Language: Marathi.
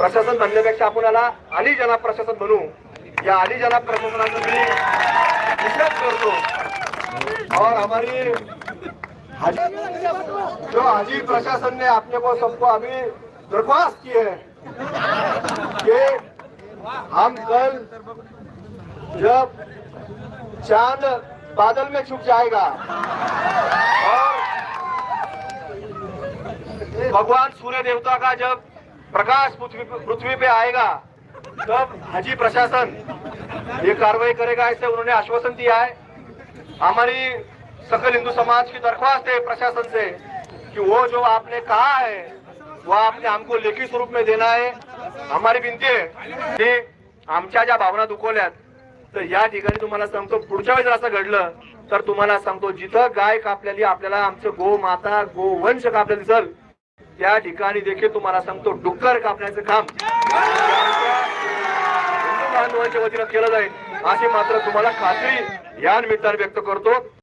प्रशासन म्हणण्यापेक्षा आपण याला अली प्रशासन म्हणू. या अली प्रशासनाचा मी विश्वास करतो. और हमारी जो हाजी प्रशासन ने अपने को सबको अभी दरख्वास्त की है कि हम कल जब चांद बादल में छुप जाएगा और भगवान सूर्य देवता का जब प्रकाश पृथ्वी पृथ्वी पे आएगा तब हाजी प्रशासन ये कार्रवाई करेगा ऐसे उन्होंने आश्वासन दिया है। हमारी सकल हिंदू समाज की दरख्वास्त है प्रशासन से कि वो जो आपने कहा है वो आपने हमको लेखी स्वरूप में देना है। हमारी विनती आहे की आमच्या ज्या भावना दुखवल्यात तर या ठिकाणी तुम्हाला सांगतो पुढच्या वेळेस असं घडलं तर तुम्हाला सांगतो जिथं गाय कापलेली आपल्याला आमचं गो माता गोवंश कापलेलं दिसल त्या ठिकाणी देखील तुम्हाला सांगतो डुक्कर कापण्याचं काम. हिंदू बांधवांच्या वतीनं केलं जाईल. अशी मात्र तुम्हाला खात्री या निमित्तानं व्यक्त करतो.